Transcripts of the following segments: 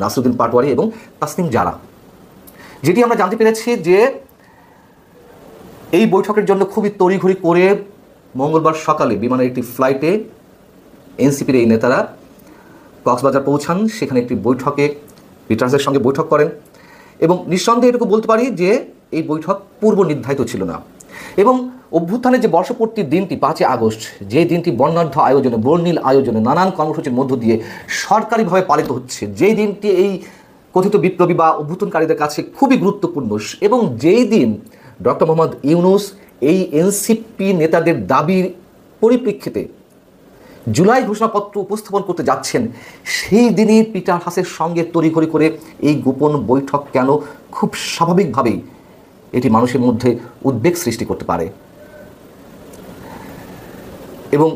নাসরুদ্দিন পাটোয়ারি এবং তাসনিম জারা। যেটি আমরা জানতে পেরেছি যে এই বৈঠকের জন্য খুবই তড়িঘড়ি করে মঙ্গলবার সকালে বিমানের একটি ফ্লাইটে এনসিপির এই নেতারা কক্সবাজার পৌঁছান, সেখানে একটি বৈঠকে পিটার্সের সঙ্গে বৈঠক করেন এবং নিঃসন্দেহে এটুকু বলতে পারি যে এই বৈঠক পূর্ব নির্ধারিত ছিল না। এবং অভ্যুত্থানের যে বর্ষপূর্তির দিনটি পাঁচই আগস্ট, যে দিনটি বর্ণাঢ্য আয়োজনে, বর্ণিল আয়োজনে, নানান কর্মসূচির মধ্য দিয়ে সরকারিভাবে পালিত হচ্ছে, যেই দিনটি এই কথিত বিপ্লবী বা অভ্যুত্থানকারীদের কাছে খুবই গুরুত্বপূর্ণ এবং যেই দিন ডক্টর মোহাম্মদ ইউনুস এই এনসিপি নেতাদের দাবির পরিপ্রেক্ষিতে জুলাই ঘোষণাপত্র উপস্থাপন করতে যাচ্ছেন, সেই দিনই পিটার হাসের সঙ্গে তড়িঘড়ি করে এই গোপন বৈঠক কেন খুব স্বাভাবিকভাবেই এটি মানুষের মধ্যে উদ্বেগ সৃষ্টি করতে পারে। এবং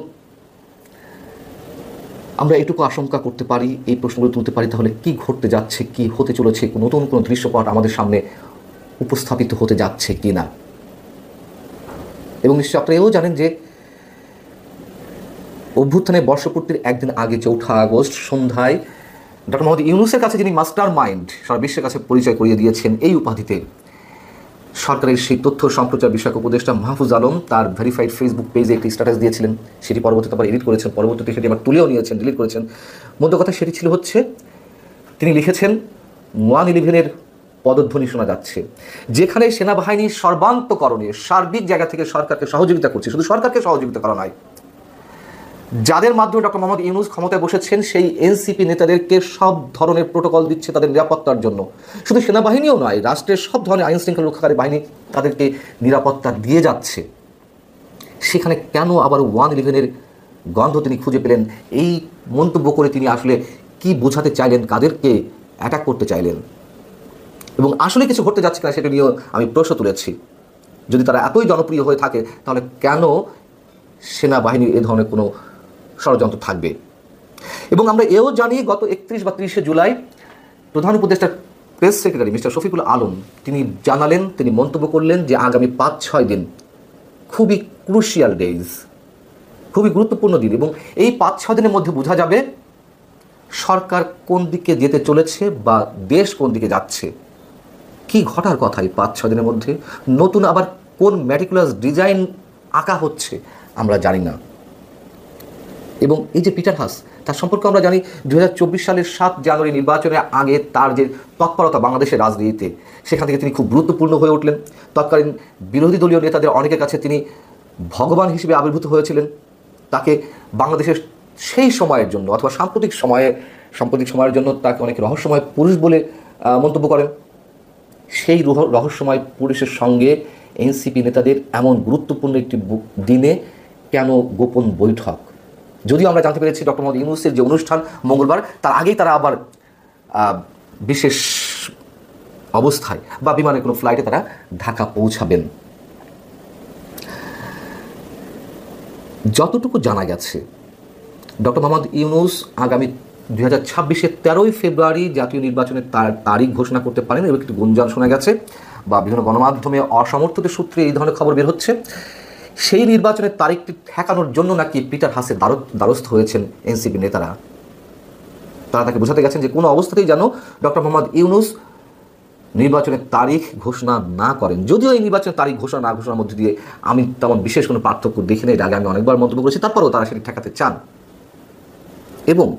আমরা এটুকু আশঙ্কা করতে পারি, এই প্রশ্নগুলো তুলতে পারি, তাহলে কি ঘটতে যাচ্ছে, কি হতে চলেছে নতুন কোনো দৃশ্যপট আমাদের সামনে উপস্থাপিত হতে যাচ্ছে কি না? এবং নিশ্চয়ই আপনারা এও জানেন যে অভ্যুত্থানের বর্ষপূর্তির একদিন আগে চৌঠা আগস্ট সন্ধ্যায় ডক্টর মোহাম্মদ ইউনুসের কাছে যিনি মাস্টার মাইন্ড সারা বিশ্বের কাছে পরিচয় করিয়ে দিয়েছেন, এই উপাধিতে সরকারের সেই তথ্য সম্প্রচার বিষয়ক উপদেষ্টা মাহফুজ আলম তার ভেরিফাইড ফেসবুক পেজে একটি স্ট্যাটাস দিয়েছিলেন। সেটি পরবর্তীতে আবার এডিট করেছেন। পরবর্তীতে সেটি আবার তুলেও নিয়েছেন ডিলিট করেছেন। মধ্য কথা সেটি ছিল হচ্ছে, তিনি লিখেছেন ওয়ান ইলেভেনের পদধ্বনি শোনা যাচ্ছে। যেখানে সেনাবাহিনীর সর্বান্তকরণে সার্বিক জায়গা থেকে সরকারকে সহযোগিতা করছে। শুধু সরকারকে সহযোগিতা করা নয় যাদের মাধ্যমে ডক্টর মোহাম্মদ ইউনুস ক্ষমতায় বসেছেন, সেই এনসিপি নেতাদেরকে সব ধরনের প্রোটোকল দিচ্ছে তাদের নিরাপত্তার জন্য। শুধু সেনাবাহিনীও নয়, রাষ্ট্রের সব ধরনের আইন শৃঙ্খলা রক্ষাকারী বাহিনী তাদেরকে নিরাপত্তা দিয়ে যাচ্ছে। সেখানে কেন আবার ওয়ান ইলেভেনের গন্ধ তিনি খুঁজে পেলেন? এই মন্তব্য করে তিনি আসলে কি বোঝাতে চাইলেন, কাদেরকে অ্যাটাক করতে চাইলেন? এবং আসলে কিছু ঘটতে যাচ্ছে কিনা সেটা নিয়েও আমি প্রশ্ন তুলেছি। যদি তারা এতই জনপ্রিয় হয়ে থাকে, তাহলে কেন সেনাবাহিনীর এ ধরনের কোনো ষড়যন্ত্র থাকবে। এবং আমরা এও জানি গত একত্রিশ বা তিরিশে জুলাই প্রধান উপদেষ্টা press secretary mister Shafiqul Alam, তিনি জানালেন, তিনি মন্তব্য করলেন যে আগামী পাঁচ, ছয় দিন খুবই ক্রুশিয়াল ডেজ খুবই গুরুত্বপূর্ণ দিন এবং এই পাঁচ ছ দিনের মধ্যে বোঝা যাবে সরকার কোন দিকে যেতে চলেছে বা দেশ কোন দিকে যাচ্ছে। কি ঘটার কথা এই পাঁচ ছ দিনের মধ্যে? নতুন আবার কোন ম্যাটিকুলাস ডিজাইন আঁকা হচ্ছে আমরা জানি না। এবং এই যে পিটার হাস, তার সম্পর্কে আমরা জানি দু হাজার চব্বিশ সালের সাত জানুয়ারি নির্বাচনের আগে তার যে তৎপরতা বাংলাদেশের রাজনীতিতে, সেখান থেকে তিনি খুব গুরুত্বপূর্ণ হয়ে উঠলেন। তৎকালীন বিরোধী দলীয় নেতাদের অনেকের কাছে তিনি ভগবান হিসেবে আবির্ভূত হয়েছিলেন। তাকে বাংলাদেশের সেই সময়ের জন্য অথবা সাম্প্রতিক সময়ে, সাম্প্রতিক সময়ের জন্য তাকে অনেক রহস্যময় পুরুষ বলে মন্তব্য করেন। সেই রহস্যময় পুরুষের সঙ্গে এনসিপি নেতাদের এমন গুরুত্বপূর্ণ একটি দিনে কেন গোপন বৈঠক? যদিও আমরা জানতে পেরেছি ডক্টর মোহাম্মদ ইউনুসের যে অনুষ্ঠান মঙ্গলবার, তার আগেই তারা আবার বিশেষ অবস্থায় বা বিমানে কোনো ফ্লাইটে তারা ঢাকা পৌঁছাবেন। যতটুকু জানা গেছে, ডক্টর মোহাম্মদ ইউনুস আগামী দুই হাজার ছাব্বিশের তেরোই ফেব্রুয়ারি জাতীয় নির্বাচনের তার, তারিখ ঘোষণা করতে পারেন এবং একটি গুঞ্জন শোনা গেছে বা বিভিন্ন গণমাধ্যমে অসমর্থিত সূত্রে এই ধরনের খবর বের হচ্ছে। সেই নির্বাচনের তারিখটি ঠেকানোর জন্য নাকি পিটার দ্বার- দ্বারস্থ হয়েছেন এনসিপি নেতারা? তারা তাকে বোঝাতে গেছেন যে কোনো অবস্থাতেই যেন ডক্টর মোহাম্মদ ইউনুস নির্বাচনের তারিখ ঘোষণা না করেন। যদিও এই নির্বাচনের তারিখ ঘোষণা না ঘোষণার মধ্যে দিয়ে আমি তেমন বিশেষ কোনো পার্থক্য দেখি না এর আগে আমি অনেকবার মন্তব্য করেছি, তারপরেও তারা সেটি ঠেকাতে চান। এবং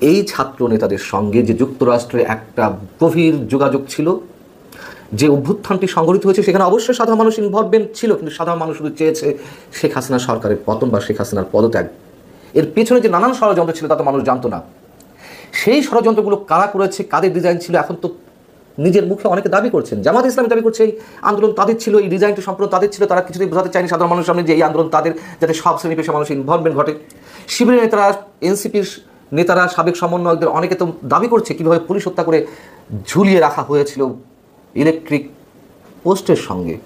এই ছাত্র নেতাদের সঙ্গে যে যুক্তরাষ্ট্রে একটা গভীর যোগাযোগ ছিল যে অভ্যুত্থানটি সংগঠিত হয়েছে, সেখানে অবশ্যই সাধারণ মানুষ ইনভলভমেন্ট ছিল, কিন্তু সাধারণ মানুষ শুধু চেয়েছে শেখ হাসিনা সরকারের পতন বা শেখ হাসিনার পদত্যাগ। এর পেছনে যে নানান ষড়যন্ত্র ছিল তা তো মানুষ জানতো না। সেই ষড়যন্ত্রগুলো কারা করেছে, কাদের ডিজাইন ছিল, এখন তো নিজের মুখে অনেকে দাবি করছেন। জামাত ইসলামী দাবি করছে, এই আন্দোলন তাদের ছিল, এই ডিজাইনটি সম্পূর্ণ তাদের ছিল, তারা কিছুতেই বোঝাতে চায়নি সাধারণ মানুষের সামনে যে এই আন্দোলন তাদের, যাতে সব শ্রেণি পেশা মানুষের ইনভলভমেন্ট ঘটে। শিবিরের নেতারা, এনসিপির নেতারা, সাবেক সমন্বয়কদের অনেকে তো দাবি করছে কীভাবে পুলিশ হত্যা করে ঝুলিয়ে রাখা হয়েছিল। ইলেকট্রিক পোস্টের সঙ্গে।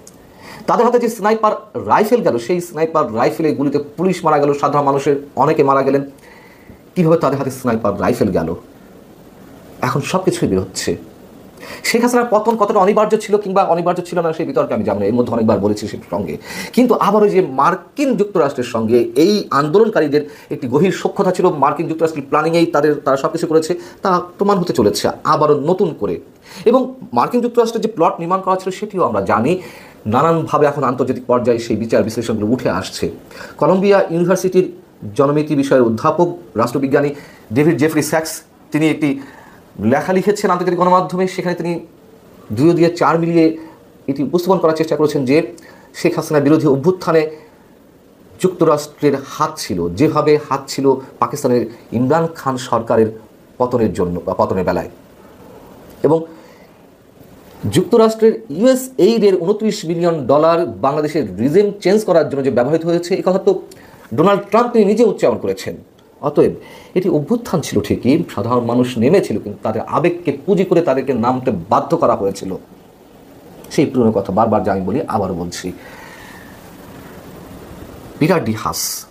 তাদের হাতে যে স্নাইপার রাইফেল গেল, সেই স্নাইপার রাইফেলে গুলিতে পুলিশ মারা গেল, সাধারণ মানুষের অনেকে মারা গেলেন। কীভাবে তাদের হাতে স্নাইপার রাইফেল গেল? এখন সব কিছুই বেরোচ্ছে শেখ হাসিনার পতন কতটা অনিবার্য ছিল কিংবা অনিবার্য ছিল না, সেই বিতর্কে আমি জানি এর মধ্যে অনেকবার বলেছি সের সঙ্গে। কিন্তু আবার ওই যে মার্কিন যুক্তরাষ্ট্রের সঙ্গে এই আন্দোলনকারীদের একটি গভীর সক্ষতা ছিল। মার্কিন যুক্তরাষ্ট্রের প্ল্যানিংয়েই তাদের, তারা সব কিছু করেছে, তা প্রমাণ হতে চলেছে আবারও নতুন করে। এবং মার্কিন যুক্তরাষ্ট্রের যে প্লট নির্মাণ করা ছিল, সেটিও আমরা জানি। নানানভাবে এখন আন্তর্জাতিক পর্যায়ে সেই বিচার বিশ্লেষণগুলো উঠে আসছে। কলম্বিয়া ইউনিভার্সিটির জনমিতি বিষয়ের অধ্যাপক, রাষ্ট্রবিজ্ঞানী ডেভিড জেফরি স্যাক্স, তিনি একটি লেখা লিখেছেন আন্তর্জাতিক গণমাধ্যমে, সেখানে তিনি দুই দিয়ে চার মিলিয়ে এটি উপস্থাপন করার চেষ্টা করেছেন যে শেখ হাসিনা বিরোধী অভ্যুত্থানে যুক্তরাষ্ট্রের হাত ছিল, যেভাবে হাত ছিল পাকিস্তানের ইমরান খান সরকারের পতনের জন্য বা পতনের বেলায়। এবং যুক্তরাষ্ট্রের ইউএস এইডের উনত্রিশ মিলিয়ন ডলার বাংলাদেশের রিজেম চেঞ্জ করার জন্য যে ব্যবহৃত হয়েছে এই কথা তো ডোনাল্ড ট্রাম্প তিনি নিজে উচ্চারণ করেছেন। অতএব এটি অভ্যুত্থান ছিল ঠিকই, সাধারণ মানুষ নেমেছিল, কিন্তু তাদের আবেগকে পুঁজি করে তাদেরকে নামতে বাধ্য করা হয়েছিল। সেই পুরনো কথা বারবার আমি বলি, আবারও বলছি। পিটার ডি হাস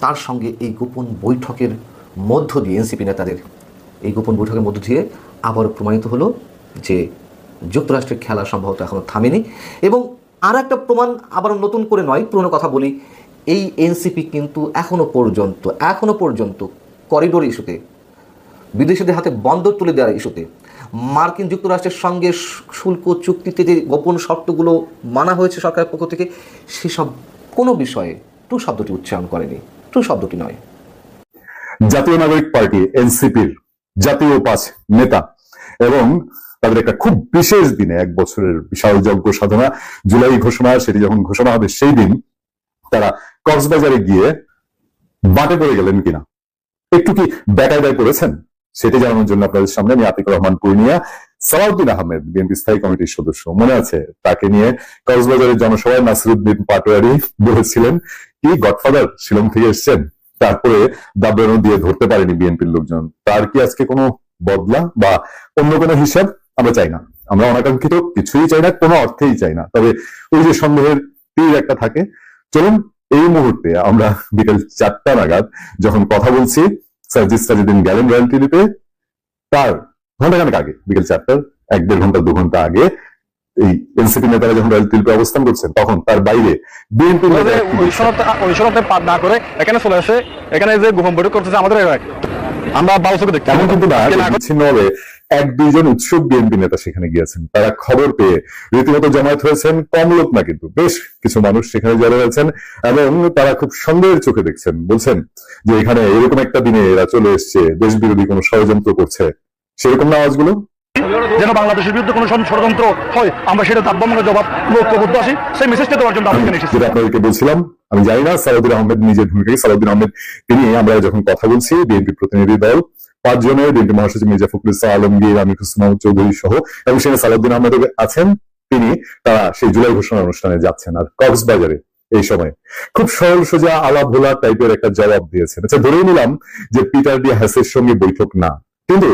তার সঙ্গে এই গোপন বৈঠকের মধ্য দিয়ে এনসিপি নেতাদের, এই গোপন বৈঠকের মধ্য দিয়ে আবারও প্রমাণিত হলো যে যুক্তরাষ্ট্রের খেলা সম্ভবত এখনও থামেনি। এবং আর একটা প্রমাণ আবার নতুন করে নয়, পুরনো কথা বলি এই এনসিপি কিন্তু এখনও পর্যন্ত এখনও পর্যন্ত করিডোর ইস্যুতে বিদেশিদের হাতে বন্দর তুলে দেওয়ার ইস্যুতে মার্কিন যুক্তরাষ্ট্রের সঙ্গে শুল্ক চুক্তিতে যে গোপন শর্তগুলো মানা হয়েছে সরকারের পক্ষ থেকে, সেসব কোনো বিষয়ে টু শব্দটি উচ্চারণ করেনি, টু শব্দটি নয়। জাতীয় নাগরিক পার্টি, এনসিপির জাতীয় পাঁচ নেতা এবং তাদের একটা খুব বিশেষ দিনে, এক বছরের বিশাল যজ্ঞ সাধনা, জুলাই ঘোষণা, সেটি যখন ঘোষণা হবে সেই দিন তারা কক্সবাজারে গিয়ে বাটে পড়ে গেলেন কিনা? একটু কি বেকায়দায় পড়েছেন সেটি জানানোর জন্য আপনাদের সামনে আমি আতিকুর রহমান পূর্ণিয়া, সালাউদ্দিন আহমেদ, বিএনপি স্থায়ী কমিটির সদস্য। মনে আছে তাকে নিয়ে কক্সবাজারের জনসভায় নাসিরুদ্দিন পাটোয়ারি বলেছিলেন, কি গডফাদার শিলং থেকে এসছেন? তারপরে দাবরানো দিয়ে ধরতে পারেনি বিএনপির লোকজন। তার কি আজকে কোনো বদলা বা অন্য কোনো হিসাব? আমরা চাই না। আমরা অনাকাঙ্ক্ষিত কিছুই চাই না, কোনো অর্থেই চাই না। তবে ওই যে সন্দেহের তীর একটা থাকে চলুন এই মুহূর্তে আমরা বিকেল চারটা নাগাদ যখন কথা বলছি সার্জিস সাজিদিন গেলেন রয়্যাল টিভিতে তার ঘন্টাখানেক আগে বিকেল চারটার এক দেড় ঘণ্টা দু ঘণ্টা আগে এই এনসিপি নেতারা যখন রয়্যাল টিভিতে অবস্থান করছেন তখন তার বাইরে বিএনপি পাঠ না করে এখানে চলে আসে এখানে যে গোপন বৈঠক করতেছে আমাদের আমরা চোখে দেখতে তেমন কিন্তু না বিচ্ছিন্নভাবে এক দুইজন উৎসব বিএনপি নেতা সেখানে গিয়েছেন। তারা খবর পেয়ে রীতিমতো জমায়েত হয়েছেন কম লোক না কিন্তু বেশ কিছু মানুষ সেখানে জড়ো হয়েছেন এবং তারা খুব সন্দেহের চোখে দেখছেন। বলছেন যে এখানে এরকম একটা দিনে এরা চলে এসছে দেশ বিরোধী কোনো ষড়যন্ত্র করছে। সেরকম না আওয়াজগুলো? যেন বাংলাদেশের বিরুদ্ধে কোনো ষড়যন্ত্র হয় আমরা সেটা দাব্যমূলক জবাব ঐক্যবদ্ধ আছি। সেই মেসেজটা দেওয়ার জন্য এখানে এসেছি। যেটা আপনাদেরকে বলছিলাম আমি জানি না সালাউদ্দিন আহমেদ নিজের ভূমিকায় সালাউদ্দিন আহমেদ তিনি আমরা যখন কথা বলছি বিএনপি প্রতিনিধি দল পাঁচ জনের বিএনপি মহাসচিব মির্জা ফখরুল ইসলাম আলমগীর আমির হুসনাম চৌধুরী সহ এবং সেখানে সালাউদ্দিন আহমেদ আছেন। তিনি, তারা সেই জুলাই ঘোষণা অনুষ্ঠানে যাচ্ছেন আর কক্সবাজারে এই সময়। খুব সরল, সোজা আলা ভোলা টাইপের একটা জবাব দিয়েছেন। আচ্ছা ধরেই নিলাম যে পিটার ডি হ্যাসের সঙ্গে বৈঠক না। কিন্তু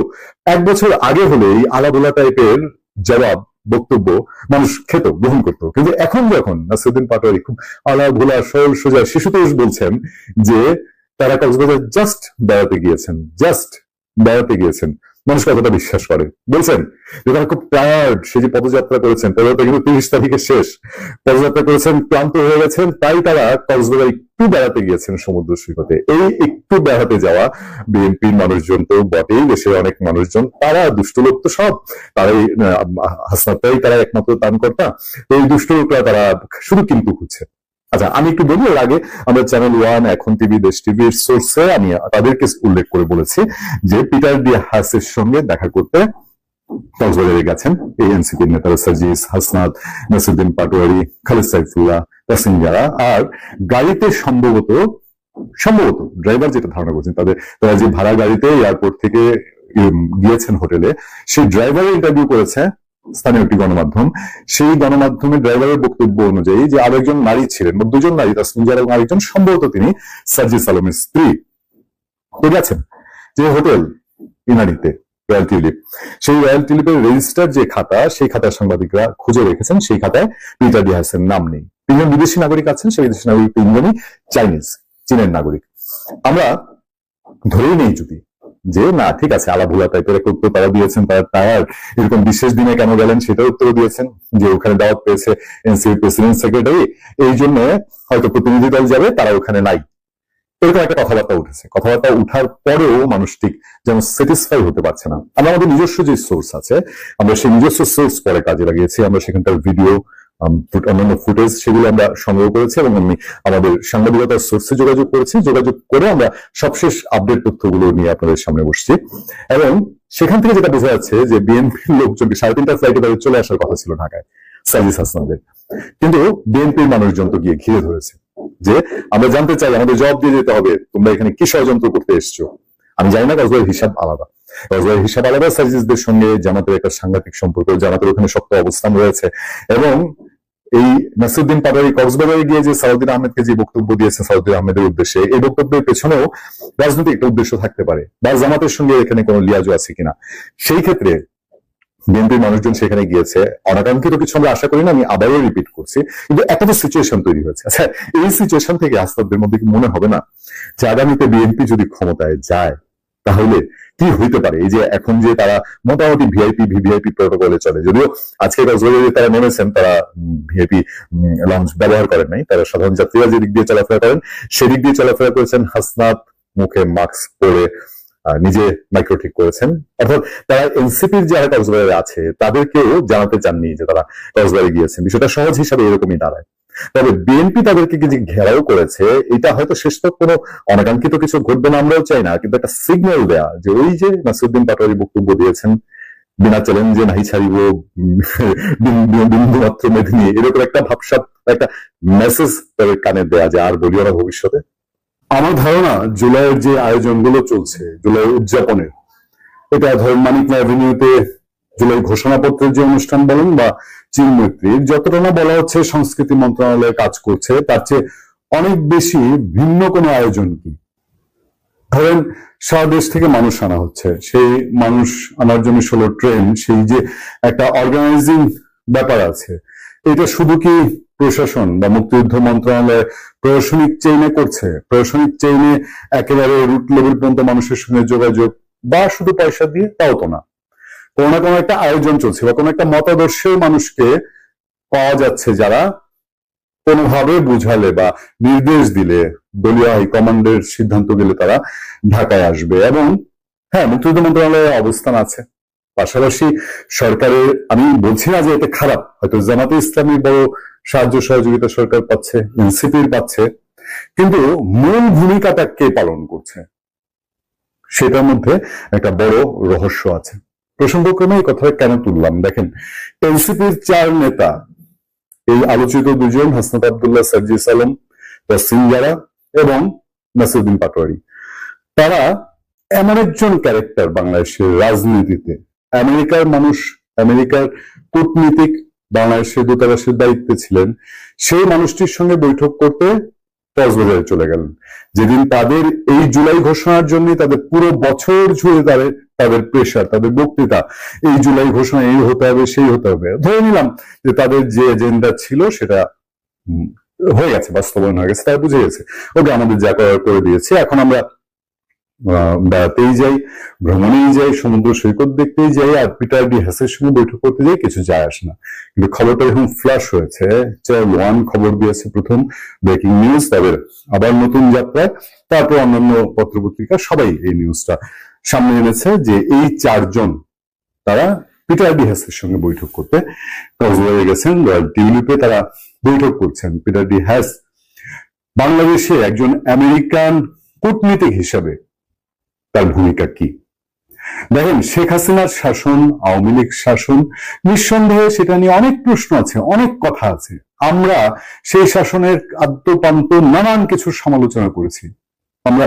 এক বছর আগে হলে এই আলাভোলা টাইপের জবাব, বক্তব্য মানুষ খেত, গ্রহণ করতো। কিন্তু এখন যখন নাসিরুদ্দিন পাটোয়ারি খুব আলা ভোলা সরল, সোজা শিশুতোষ বলছেন যে তারা কক্সবাজার জাস্ট বেড়াতে গিয়েছেন জাস্ট বেড়াতে গিয়েছেন। মানুষ কতটা বিশ্বাস করে। বলছেন যে তারা খুব টায়ার্ড সে যে পদযাত্রা করেছেন পদযাত্রা কিন্তু তিরিশ তারিখে শেষ। পদযাত্রা করেছেন ক্লান্ত হয়ে গেছেন তাই তারা কক্সবাজার একটু বেড়াতে গিয়েছেন সমুদ্র সৈকতে। এই একটু বেড়াতে যাওয়া বিএনপির মানুষজন তো বটেই দেশের অনেক মানুষজন তারা দুষ্ট লোক তো সব। তারাই আহ, হাসনাতাই তারা একমাত্র ত্রাণকর্তা তো এই দুষ্ট লোকরা তারা শুধু কিন্তু খুঁজছে আচ্ছা আমি একটু বলি, এর আগে আমরা চ্যানেল ওয়ান এখন টিভি দেশ টিভির সোর্সে আমি তাদেরকে উল্লেখ করে বলেছি যে পিটার ডি হাসের সঙ্গে দেখা করতে কক্সবাজারে গেছেন। এই নেতারা সাজিস হাসনাত, নাসিরুদ্দিন পাটোয়ারি, খালেদ সাইফুল্লাহ তাসিম যারা আর গাড়িতে সম্ভবত সম্ভবত ড্রাইভার যেটা ধারণা করছেন, তাদের, তারা যে ভাড়া গাড়িতে এয়ারপোর্ট থেকে গিয়েছেন হোটেলে সেই ড্রাইভারের ইন্টারভিউ করেছে স্থানীয় একটি গণমাধ্যম, সেই গণমাধ্যমের ড্রাইভারের বক্তব্য অনুযায়ী যে আরেকজন নারী ছিলেন বা দুজন নারী তাসমিন জারা এবং আরেকজন, সম্ভবত তিনি সাজিস আলমের স্ত্রী। তো গেছেন যে হোটেল ইনানিতে, রয়্যাল টিউলিপ। সেই রয়্যাল টিউলিপের রেজিস্টার যে খাতা, সেই খাতার সাংবাদিকরা খুঁজে রেখেছেন, সেই খাতায় পিটার ডিহাসের নাম নেই। তিনজন বিদেশি নাগরিক আছেন, সেই বিদেশি নাগরিক তিনজনই চাইনিজ, চীনের নাগরিক। আমরা ধরেই নেই যদি যে, না, ঠিক আছে আলাভুলা টাইপের একটা উত্তর তারা দিয়েছেন তারা টায়ার এরকম বিশেষ দিনে কেন গেলেন সেটার উত্তর দিয়েছেন, যে ওখানে দাওয়াত পেয়েছে এনসিপি প্রেসিডেন্ট সেক্রেটারি। এই জন্য হয়তো প্রতিনিধি দল যাবে, তারা ওখানে নাই। এরকম একটা কথাবার্তা উঠেছে। কথাবার্তা উঠার পরেও মানুষ ঠিক যেন স্যাটিসফাই হতে পারছে না। আমরা আমাদের নিজস্ব যে সোর্স আছে, আমরা সেই নিজস্ব সোর্স পরে কাজে লাগিয়েছি। আমরা সেখানকার ভিডিও অন্যান্য ফুটেজ সেগুলো আমরা সংগ্রহ করেছি এবং আমি আমাদের সাংবাদিকতার সোর্সে যোগাযোগ করেছি। যোগাযোগ করে আমরা সবশেষ আপডেট তথ্যগুলো নিয়ে আপনাদের সামনে বসছি। এবং সেখান থেকে যেটা বোঝা যাচ্ছে যে বিএনপির লোকজনকে সাড়ে তিনটা ফ্লাইটে তাদের চলে আসার কথা ছিল ঢাকায়, সাজিস হাসনাদের। কিন্তু বিএনপির মানুষজন তো গিয়ে ঘিরে ধরেছে যে আমরা জানতে চাই, আমাদের জবাব দিয়ে যেতে হবে, তোমরা এখানে কি ষড়যন্ত্র করতে এসছো? আমি জানি না কক্সবাজারের হিসাব আলাদা। কক্সবাজারের হিসাব আলাদা সার্জিসদের সঙ্গে জামাতের একটা সাংঘাতিক সম্পর্ক, জামাতের ওখানে শক্ত অবস্থান রয়েছে এবং এই নাসিরুদ্দিন পাটারি কক্সবাজারে গিয়ে যে সাউদ্দিন আহমেদকে যে বক্তব্য দিয়েছে সাউদ্দিন আহমেদের উদ্দেশ্যে, এই বক্তব্যের পেছনেও রাজনৈতিক একটা উদ্দেশ্য থাকতে পারে বা জামাতের সঙ্গে এখানে কোনো লিয়াজও আছে কিনা। সেই ক্ষেত্রে বিএনপির মানুষজন সেখানে গিয়েছে। অনাকাঙ্ক্ষিত কিছু আমরা আশা করি না, আমি আবারও রিপিট করছি। কিন্তু একটা তো সিচুয়েশন তৈরি হয়েছে। আচ্ছা এই সিচুয়েশন থেকে আস্তাদের মধ্যে কি মনে হবে না যে আগামীতে বিএনপি যদি ক্ষমতায় যায়, তাহলে কি হইতে পারে। এই যে এখন যে তারা মোটামুটি ভিআইপি ভিভিআইপি প্রোটোকলে চলে, যদিও আজকে কক্সবাজারে তারা নেমেছেন তারা ভিআইপি লঞ্চ ব্যবহার করেন নাই। তারা সাধারণ যাত্রীরা যে দিক দিয়ে চলাফেরা করেন, সেদিক দিয়ে চলাফেরা করেছেন হাসনাত মুখে মাস্ক পরে নিজে মাইক্রো ঠিক করেছেন। অর্থাৎ তারা এনসিপির যারা কক্সবাজারে আছে, তাদেরকেও জানাতে চাননি যে তারা কক্সবাজারে গিয়েছেন। বিষয়টা সহজ হিসাবে এরকমই দাঁড়ায়। তবে বিএনপি তাদেরকে যে ঘেরাও করেছে, এটা হয়তো শেষ তো কোনো অনাকাঙ্ক্ষিত কিছু ঘটবে না, আমরাও চাই না। কিন্তু একটা সিগন্যাল দেয়া যে ওই যে নাসিরুদ্দিন পাটোয়ারি বক্তব্য দিয়েছেন, বিনা চ্যালেঞ্জে নাহি ছাড়িব বিন্দু মাত্র মেদিনী, এরকম একটা ভাবসাব, একটা মেসেজ তাদের কানে দেয়া যে আর বলিও না ভবিষ্যতে। আমার ধারণা জুলাইয়ের যে আয়োজনগুলো চলছে, জুলাই উদযাপনের, এটা ধরেন মানিক অ্যাভিনিউতে জুলাই ঘোষণাপত্রের যে অনুষ্ঠান বলেন বা চীন মৈত্রীর যতটা না বলা হচ্ছে সংস্কৃতি মন্ত্রণালয় কাজ করছে, তার চেয়ে অনেক বেশি ভিন্ন কোনো আয়োজন কি? ধরেন, সারা দেশ থেকে মানুষ আনা হচ্ছে। সেই মানুষ আনার জন্য ষোলো ট্রেন, সেই যে একটা অর্গানাইজিং ব্যাপার আছে, এটা শুধু কি প্রশাসন বা মুক্তিযুদ্ধ মন্ত্রণালয় প্রশাসনিক চেইনে করছে? প্রশাসনিক চেইনে একেবারে রুট লেভেল পর্যন্ত মানুষের সঙ্গে যোগাযোগ বা শুধু পয়সা দিয়ে? তাও তো না। কোনো না কোনো একটা আয়োজন চলছে বা কোনো একটা মতাদর্শের মানুষকে পাওয়া যাচ্ছে যারা কোনোভাবে বুঝালে বা নির্দেশ দিলে, দলীয় হাইকমান্ডের সিদ্ধান্ত দিলে তারা ঢাকায় আসবে এবং হ্যাঁ মুক্তিযুদ্ধ মন্ত্রণালয়ের অবস্থান আছে। পাশাপাশি সরকারের, আমি বলছি না যে এটা খারাপ, হয়তো জামাতে ইসলামী বড় সাহায্য সহযোগিতা সরকার পাচ্ছে, এনসিপির পাচ্ছে, কিন্তু মূল ভূমিকাটা কে পালন করছে? সেটার মধ্যে একটা বড় রহস্য আছে। প্রসঙ্গক্রমে এই কথাটা কেন তুললাম? দেখেন, এনসিপির চার নেতা, এই আলোচিত দুজন, হাসনাত আবদুল্লাহ সার্জিস আলম তসিম জারা এবং নাসিরুদ্দিন পাটোয়ারি। তারা এমন একজন ক্যারেক্টার বাংলাদেশের রাজনীতিতে। আমেরিকার মানুষ, আমেরিকার কূটনীতিক বাংলাদেশের দূতাবাসের দায়িত্বে ছিলেন। সেই মানুষটির সঙ্গে বৈঠক করতে কক্সবাজারে চলে গেলেন। যেদিন তাদের এই জুলাই ঘোষণার জন্য তাদের পুরো বছর জুড়ে তাদের তাদের প্রেশার তাদের বক্তৃতা, এই জুলাই ঘোষণা এই হতে হবে, সেই হতে হবে। ধরে নিলাম যে তাদের যে এজেন্ডা ছিল সেটা হয়ে গেছে, বাস্তবায়ন হয়ে গেছে, তারা বুঝে গেছে। ওকে আমাদের যা করার করে দিয়েছে। এখন আমরা বেড়াতেই যাই, ভ্রমণেই যাই, সমুদ্র সৈকত দেখতেই যাই, আর পিটার ডি হাসের সঙ্গে বৈঠক করতে যাই, কিছু যায় আসে না। কিন্তু খবরটা এখন ফ্ল্যাশ হয়েছে চ্যানেল ওয়ান খবর দিয়েছে প্রথম ব্রেকিং নিউজ তাদের আবার নতুন যাত্রায় তারপর অন্যান্য পত্রপত্রিকা, সবাই এই নিউজটা সামনে এনেছে যে এই চারজন তারা পিটার ডি হ্যাসের সঙ্গে বৈঠক করতে কক্সবাজারে গেছেন। রয়্যাল তারা বৈঠক করছেন পিটার ডি হ্যাস বাংলাদেশে একজন আমেরিকান কূটনীতিক হিসাবে তার ভূমিকা কি? দেখেন, শেখ হাসিনার শাসন, আওয়ামী লীগ শাসন, নিঃসন্দেহে সেটা নিয়ে অনেক প্রশ্ন আছে, অনেক কথা আছে। আমরা সেই শাসনের আদ্যপান্ত নানান কিছু সমালোচনা করেছি। আমরা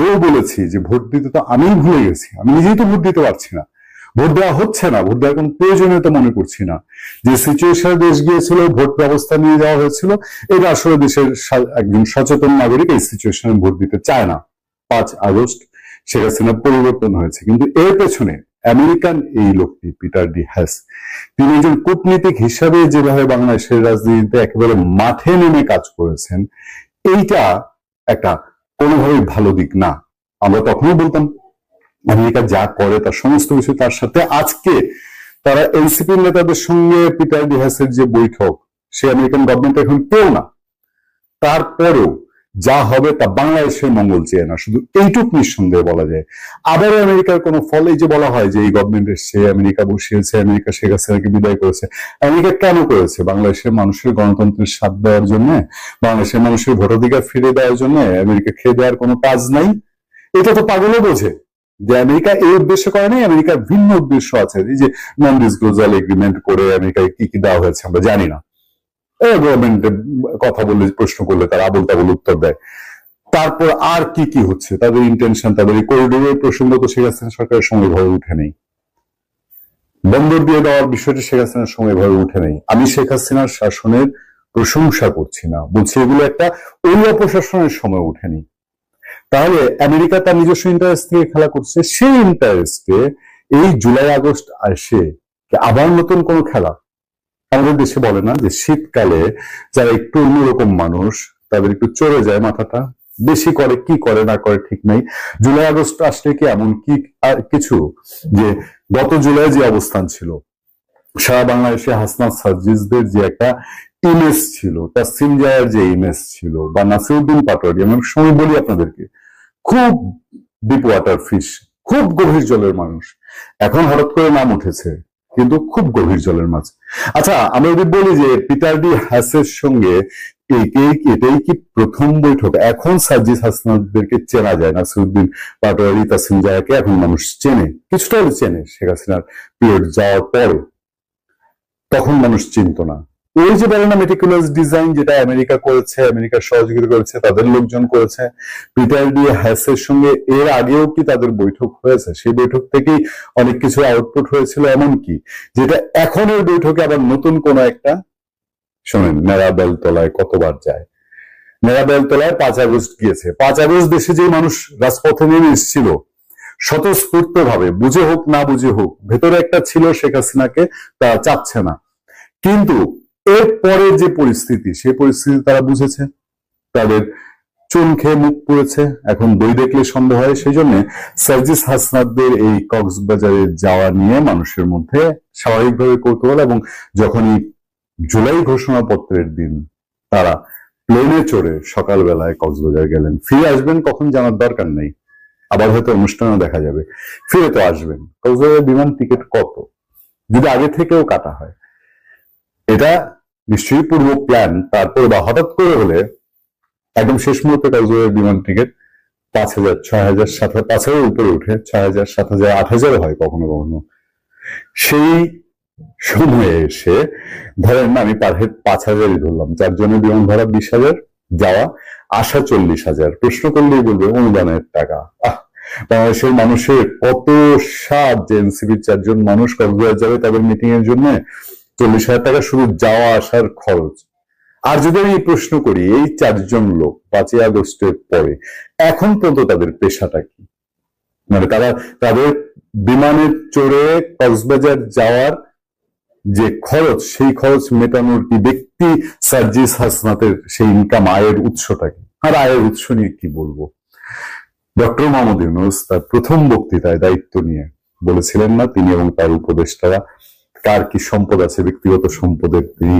এও বলেছি যে ভোট দিতে তো আমিই ভুলে গেছি, আমি নিজেই তো ভোট দিতে পারছি না। ভোট দেওয়া হচ্ছে না, ভোট দেওয়ার কোনো প্রয়োজনীয়তা মনে করছি না। যে সিচুয়েশনে দেশ গিয়েছিল, ভোট ব্যবস্থা নিয়ে যাওয়া হয়েছিল, এটা আসলে দেশের একজন সচেতন নাগরিক এই সিচুয়েশনে ভোট দিতে চায় না। পাঁচ আগস্ট শেখ হাসিনা পরিবর্তন হয়েছে। কিন্তু এর পেছনে আমেরিকান এই লোকটি, পিটার ডি হ্যাস, তিনি একজন কূটনীতিক হিসাবে যেভাবে বাংলাদেশের রাজনীতিতে একেবারে মাঠে নেমে কাজ করেছেন, এইটা একটা কোনোভাবেই ভালো দিক না। আমরা তখনও বলতাম, আমেরিকা যা করে তার সমস্ত কিছু তার সাথে। আজকে তারা এনসিপি নেতাদের সঙ্গে পিটার ডিহাসের যে বৈঠক, সে আমেরিকান গভর্নমেন্ট এখন কেউ না। তারপরেও যা হবে তা বাংলাদেশের মঙ্গল চেয়ে না। শুধু এইটুক নিঃসন্দেহে বলা যায়। আবার আমেরিকার কোনো ফল যে বলা হয় যে এই গভর্নমেন্ট এসছে আমেরিকা বসিয়েছে, আমেরিকা শেখ হাসিনাকে বিদায় করেছে, আমেরিকা কেন করেছে? বাংলাদেশের মানুষের গণতন্ত্রের স্বাদ দেওয়ার জন্য? বাংলাদেশের মানুষের ভোটাধিকার ফিরে দেওয়ার জন্য আমেরিকা খেয়ে দেওয়ার কোনো কাজ নাই? এটা তো পাগলও বোঝে যে আমেরিকা এই উদ্দেশ্য করে নাই, আমেরিকার ভিন্ন উদ্দেশ্য আছে। এই যে নন ডিসক্লোজাল এগ্রিমেন্ট করে আমেরিকায় কি কি দেওয়া হয়েছে আমরা জানি না। গভর্নমেন্টের কথা বললে প্রশ্ন করলে তারা আবল তাবল উত্তর দেয়। তারপর আর কি কি হচ্ছে? তাদের ইন্টেনশন তাদের করিডোরের প্রসঙ্গ তো শেখ হাসিনা সরকারের সময় ভয়ে উঠে নেই। বন্দর দিয়ে দেওয়ার বিষয়টি শেখ হাসিনার সময় ভয়ে উঠে নেই। আমি শেখ হাসিনার শাসনের প্রশংসা করছি না। বলছি এগুলো একটা ওই অপশাসনের সময় উঠেনি তাহলে আমেরিকা তার নিজস্ব ইন্টারেস্ট থেকে খেলা করছে। সেই ইন্টারেস্টে এই জুলাই আগস্ট আসে আবার নতুন কোন খেলা? আমাদের দেশে বলে না যে শীতকালে যারা একটু অন্যরকম মানুষ, তাদের একটু চড়ে যায় মাথাটা। বেশি করে কি করে না করে ঠিক নাই। জুলাই আগস্ট আসলে কি এমন কি আর কিছু? যে গত জুলাই যে অবস্থান ছিল, সারা বাংলাদেশে হাসনাত সার্জিসদের যে একটা ইমেজ ছিল তার সিনজায়ের যে ইমেজ ছিল, বা নাসিরুদ্দিন পাটোয়ারি, আমি সময় বলি আপনাদেরকে, খুব ডিপ ওয়াটার ফিশ খুব গভীর জলের মানুষ। এখন হঠাৎ করে নাম উঠেছে কিন্তু খুব গভীর জলের মাছ। আচ্ছা আমরা যদি বলি যে পিটার ডি হাসের সঙ্গে এটাই কি প্রথম বৈঠক? এখন সাজিদ হাসনাদেরকে চেনা যায়, নাসিরুদ্দিন পাটোয়ারি, তাসিম জায়াকে এখন মানুষ চেনে। কিছুটা চেনে শেখ হাসিনার পিরিয়ড যাওয়ার পরে। তখন মানুষ চিনত না। ওই যে বলে না মেটিকুলাস ডিজাইন যেটা আমেরিকা করেছে আমেরিকার সহযোগিতা করেছে, তাদের লোকজন করেছে পিটার ডি হ্যাসের সঙ্গে এর আগেও কি তাদের বৈঠক হয়েছে? সেই বৈঠক থেকেই অনেক কিছু আউটপুট হয়েছিল এমন কি যেটা এখনের বৈঠকে আবার নতুন কোন একটা, শোনেন নেড়া বেলতলায় কতবার যায়? নেড়া বেলতলায় পাঁচ আগস্ট গিয়েছে। পাঁচ আগস্ট দেশে যে মানুষ রাজপথে নেমে এসেছিল স্বতঃস্ফূর্ত ভাবে বুঝে হোক না বুঝে হোক, ভেতরে একটা ছিল শেখ হাসিনাকে, তা চাচ্ছে না। কিন্তু এর পরে যে পরিস্থিতি, সেই পরিস্থিতি তারা বুঝেছে। তাদের চুন খেয়ে মুখ পড়েছে। এখন বই দেখলে সন্দেহ হয় সেই জন্য সার্জিস হাসনাদদের এই কক্সবাজারে যাওয়া নিয়ে মানুষের মধ্যে স্বাভাবিকভাবে কৌতূহল এবং যখনই জুলাই ঘোষণাপত্রের দিন, তারা প্লেনে চড়ে সকালবেলায় কক্সবাজার গেলেন। ফিরে আসবেন কখন জানার দরকার নেই। আবার হয়তো অনুষ্ঠানও দেখা যাবে। ফিরে তো আসবেন। কক্সবাজার বিমান টিকিট কত? যদি আগে থেকেও কাটা হয়। এটা নিশ্চয়ই পূর্ব প্ল্যান তারপরে বা হঠাৎ করে হলে একদম শেষ মুহূর্তে কক্সবাজার বিমান টিকিট পাঁচ হাজার, ছয় হাজার, সাত হাজার, পাঁচ হাজার উপরে উঠে ছয় হাজার, সাত হাজার, আট হাজার হয় কখনো কখনো। সেই সময়ে এসে ধরেন আমি পার হেড পাঁচ হাজারই ধরলাম চারজনের বিমান ভাড়া বিশ হাজার, যাওয়া আসা চল্লিশ হাজার। প্রশ্ন করলেই বলবে, অনুদানের টাকা। বাংলাদেশের মানুষের কত স্বাদ যে এনসিপির চারজন মানুষ কক্সবাজার যাবে তাদের মিটিং এর জন্য? চল্লিশ হাজার টাকা শুধু যাওয়া আসার খরচ। আর যদি আমি প্রশ্ন করি, এই চারজন লোক পাঁচই আগস্টের পরে, এখন পর্যন্ত তাদের পেশাটা কি? মানে তারা, তাদের বিমানে চড়ে কক্সবাজার যাওয়ার যে খরচ, সেই খরচ মেটানোর কি ব্যক্তি সার্জিস হাসনাতের সেই ইনকাম আয়ের উৎসটা কি? আর আয়ের উৎস নিয়ে কি বলব? ডক্টর মোহাম্মদ ইউনুস তার প্রথম বক্তৃতায় দায়িত্ব নিয়ে বলেছিলেন না, তিনি এবং তার উপদেষ্টারা কার কি সম্পদ আছে ব্যক্তিগত সম্পদের তিনি